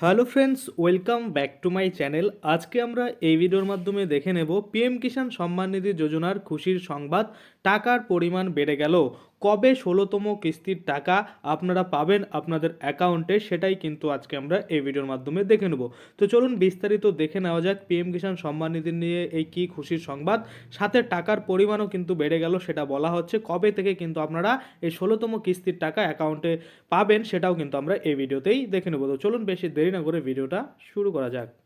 Hello friends, welcome back to my channel. আজকে আমরা এই ভিডিওর মাধ্যমে দেখে নেব পিএম কিষাণ সম্মান নিধি যোজনার খুশির সংবাদ। টাকার পরিমাণ বেড়ে গেল। কবে ষোলোতম কিস্তির টাকা আপনারা পাবেন আপনাদের অ্যাকাউন্টে সেটাই কিন্তু আজকে আমরা এই ভিডিওর মাধ্যমে দেখে নেব। তো চলুন বিস্তারিত দেখে নেওয়া যাক পিএম কিষাণ সম্মান নিধি নিয়ে এই কী খুশির সংবাদ। সাথে টাকার পরিমাণও কিন্তু বেড়ে গেল সেটা বলা হচ্ছে। কবে থেকে কিন্তু আপনারা এই ষোলোতম কিস্তির টাকা অ্যাকাউন্টে পাবেন সেটাও কিন্তু আমরা এই ভিডিওতেই দেখে নেব। তো চলুন বেশি দেরি না করে ভিডিওটা শুরু করা যাক।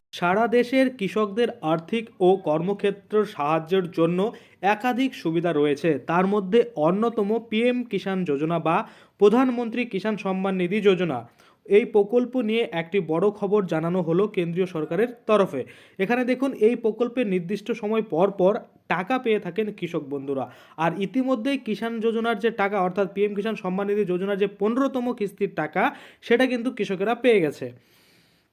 সারা দেশের কৃষকদের আর্থিক ও কর্মক্ষেত্র সাহায্যের জন্য একাধিক সুবিধা রয়েছে। তার মধ্যে অন্যতম পিএম কিষাণ যোজনা বা প্রধানমন্ত্রী কিষাণ সম্মান নিধি যোজনা। এই প্রকল্প নিয়ে একটি বড় খবর জানানো হলো কেন্দ্রীয় সরকারের তরফে। এখানে দেখুন, এই প্রকল্পের নির্দিষ্ট সময় পর পর টাকা পেয়ে থাকেন কৃষক বন্ধুরা। আর ইতিমধ্যেই কিষাণ যোজনার যে টাকা, অর্থাৎ পিএম কিষাণ সম্মান নিধি যোজনার যে পনেরোতম কিস্তির টাকা, সেটা কিন্তু কৃষকেরা পেয়ে গেছে।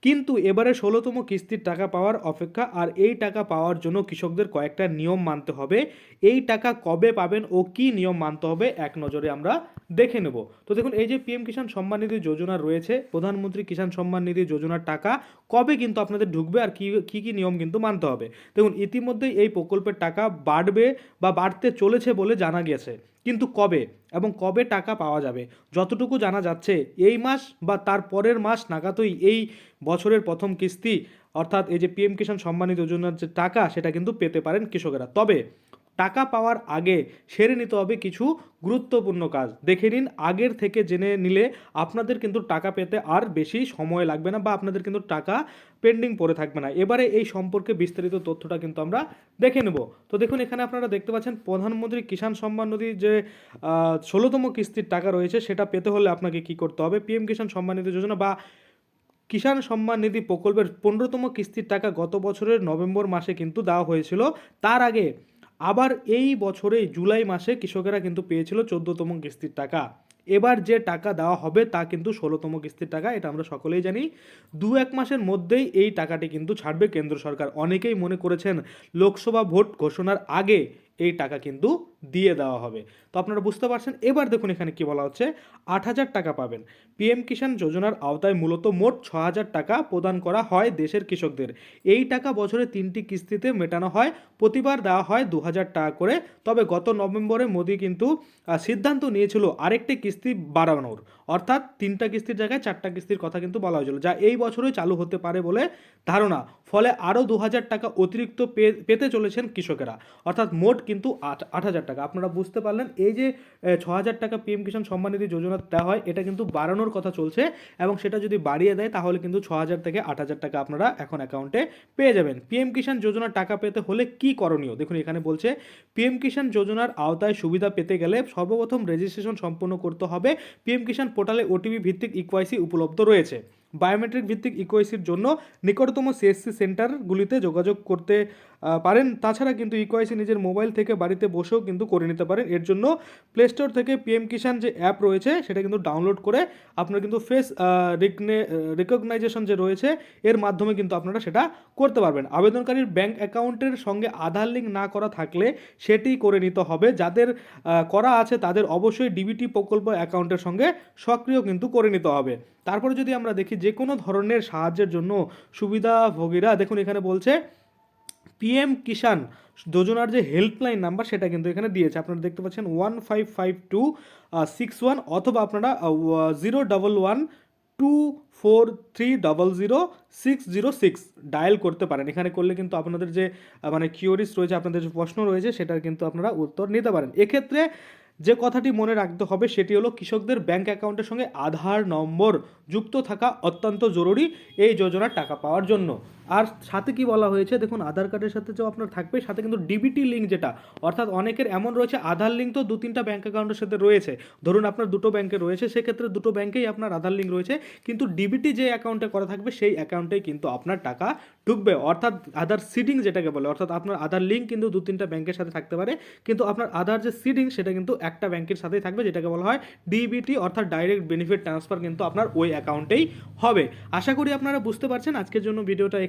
কিন্তু এবারে ষোলোতম কিস্তির টাকা পাওয়ার অপেক্ষা আর এই টাকা পাওয়ার জন্য কৃষকদের কয়েকটা নিয়ম মানতে হবে। এই টাকা কবে পাবেন ও কি নিয়ম মানতে হবে এক নজরে আমরা দেখে নেব। তো দেখুন, এই যে পিএম কিষাণ সম্মান নিধি যোজনা রয়েছে, প্রধানমন্ত্রী কিষাণ সম্মান নিধি যোজনার টাকা কবে কিন্তু আপনাদের ঢুকবে আর কি কি নিয়ম কিন্তু মানতে হবে। দেখুন, ইতিমধ্যেই এই প্রকল্পের টাকা বাড়বে বা বাড়তে চলেছে বলে জানা গেছে কিন্তু কবে এবং কবে টাকা পাওয়া যাবে? যতটুকু জানা যাচ্ছে, এই মাস বা তার পরের মাস নাগাদই এই বছরের প্রথম কিস্তি, অর্থাৎ এই যে পিএম কিষাণ সম্মানিত যোজনার যে টাকা, সেটা কিন্তু পেতে পারেন কৃষকেরা। তবে টাকা পাওয়ার আগে সেরে নিতে হবে কিছু গুরুত্বপূর্ণ কাজ। দেখে নিন, আগের থেকে জেনে নিলে আপনাদের কিন্তু টাকা পেতে আর বেশি সময় লাগবে না বা আপনাদের কিন্তু টাকা পেন্ডিং পড়ে থাকবে না। এবারে এই সম্পর্কে বিস্তারিত তথ্যটা কিন্তু আমরা দেখে নেব। তো দেখুন, এখানে আপনারা দেখতে পাচ্ছেন, প্রধানমন্ত্রী কিষাণ সম্মান নিধি যে ষোলোতম কিস্তির টাকা রয়েছে, সেটা পেতে হলে আপনাকে কি করতে হবে? পিএম কিষাণ সম্মান নিধি যোজনা বা কিষাণ সম্মান নিধি প্রকল্পের পনেরোতম কিস্তির টাকা গত বছরের নভেম্বর মাসে কিন্তু দেওয়া হয়েছিল। তার আগে আবার এই বছরে জুলাই মাসে কৃষকেরা কিন্তু পেয়েছিল চোদ্দতম কিস্তির টাকা। এবার যে টাকা দেওয়া হবে তা কিন্তু ষোলোতম কিস্তির টাকা, এটা আমরা সকলেই জানি। দু এক মাসের মধ্যেই এই টাকাটি কিন্তু ছাড়বে কেন্দ্র সরকার। অনেকেই মনে করেছেন, লোকসভা ভোট ঘোষণার আগে এই টাকা কিন্তু দিয়ে দেওয়া হবে। তো আপনারা বুঝতে পারছেন? এবার দেখুন এখানে কি বলা হচ্ছে। আট হাজার টাকা পাবেন। পিএম কিষাণ যোজনার আওতায় মূলত মোট ছ হাজার টাকা প্রদান করা হয় দেশের কৃষকদের। এই টাকা বছরে তিনটি কিস্তিতে মেটানো হয়। প্রতিবার দেওয়া হয় দু হাজার টাকা করে। তবে গত নভেম্বরে মোদি কিন্তু সিদ্ধান্ত নিয়েছিল আরেকটি কিস্তি বাড়ানোর। অর্থাৎ তিনটা কিস্তির জায়গায় চারটা কিস্তির কথা কিন্তু বলা হয়েছিল। যা এই বছরই চালু হতে পারে বলে ধারণা। ফলে আরও দু হাজার টাকা অতিরিক্ত পেতে চলেছেন কৃষকেরা। অর্থাৎ মোট কিন্তু আট আট হাজার টাকা। আপনারা বুঝতে পারলেন, এই যে ছ হাজার টাকা পিএম কিষাণ সম্মান নিধি যোজনা দেওয়া হয়, এটা কিন্তু বাড়ানোর কথা চলছে এবং সেটা যদি বাড়িয়ে দেয়, তাহলে কিন্তু ছ হাজার থেকে আট হাজার টাকা আপনারা এখন অ্যাকাউন্টে পেয়ে যাবেন। পিএম কিষাণ যোজনার টাকা পেতে হলে কি করণীয়? দেখুন, এখানে বলছে, পিএম কিষাণ যোজনার আওতায় সুবিধা পেতে গেলে সর্বপ্রথম রেজিস্ট্রেশন সম্পন্ন করতে হবে। পিএম কিষাণ পোর্টালে ওটিপি ভিত্তিক ইকোয়াইসি উপলব্ধ রয়েছে। বায়োমেট্রিক ভিত্তিক ইকোয়াইসির জন্য নিকটতম সিএসসি সেন্টারগুলিতে যোগাযোগ করতে পারেন। তাছাড়া কিন্তু ইকোয়াইসি নিজের মোবাইল থেকে বাড়িতে বসেও কিন্তু করে নিতে পারেন। এর জন্য প্লে স্টোর থেকে পিএম কিষাণ যে অ্যাপ রয়েছে, সেটা কিন্তু ডাউনলোড করে আপনার কিন্তু ফেস রিকনে রিকগনাইজেশন যে রয়েছে, এর মাধ্যমে কিন্তু আপনারা সেটা করতে পারবেন। আবেদনকারীর ব্যাংক অ্যাকাউন্টের সঙ্গে আধার লিঙ্ক না করা থাকলে সেটি করে নিতে হবে। যাদের করা আছে তাদের অবশ্যই ডিবিটি প্রকল্প অ্যাকাউন্টের সঙ্গে সক্রিয় কিন্তু করে নিতে হবে। তারপরে যদি আমরা দেখি যে কোনো ধরনের সাহায্যের জন্য সুবিধাভোগীরা, দেখুন এখানে বলছে পিএম কিষাণ যোজনার যে হেল্পলাইন নাম্বার সেটা কিন্তু এখানে দিয়েছে। আপনারা দেখতে পাচ্ছেন one five five two six one অথবা আপনারা zero double one two four three double zero six zero six dial করতে পারেন। এখানে করলে কিন্তু আপনাদের যে মানে কিউরিস রয়েছে, আপনাদের যে প্রশ্ন রয়েছে সেটার কিন্তু আপনারা উত্তর নিতে পারেন। এক্ষেত্রে যে কথাটি মনে রাখতে হবে সেটি হলো কৃষকদের ব্যাংক অ্যাকাউন্টের সঙ্গে আধার নম্বর যুক্ত থাকা অত্যন্ত জরুরি এই যোজনার টাকা পাওয়ার জন্য। আর সাথে কি বলা হয়েছে? দেখুন, আধার কার্ডের সাথে যে আপনার থাকবে, সাথে কিন্তু ডিবিটি লিঙ্ক যেটা, অর্থাৎ অনেকের এমন রয়েছে, আধার লিঙ্ক তো দু তিনটা ব্যাঙ্ক অ্যাকাউন্টের সাথে রয়েছে। ধরুন, আপনার দুটো ব্যাঙ্কে রয়েছে, সেক্ষেত্রে দুটো ব্যাঙ্কেই আপনার আধার লিঙ্ক রয়েছে, কিন্তু ডিবিটি যে অ্যাকাউন্টে করা থাকবে, সেই অ্যাকাউন্টেই কিন্তু আপনার টাকা ঢুকবে। অর্থাৎ আধার সিডিং যেটাকে বলে, অর্থাৎ আপনার আধার লিঙ্ক কিন্তু দু তিনটা ব্যাংকের সাথে থাকতে পারে, কিন্তু আপনার আধার যে সিডিং সেটা কিন্তু একটা ব্যাঙ্কের সাথেই থাকবে, যেটাকে বলা হয় ডিবিটি অর্থাৎ ডাইরেক্ট বেনিফিট ট্রান্সফার কিন্তু আপনার ওই অ্যাকাউন্টেই হবে। আশা করি আপনারা বুঝতে পারছেন। আজকের জন্য ভিডিওটা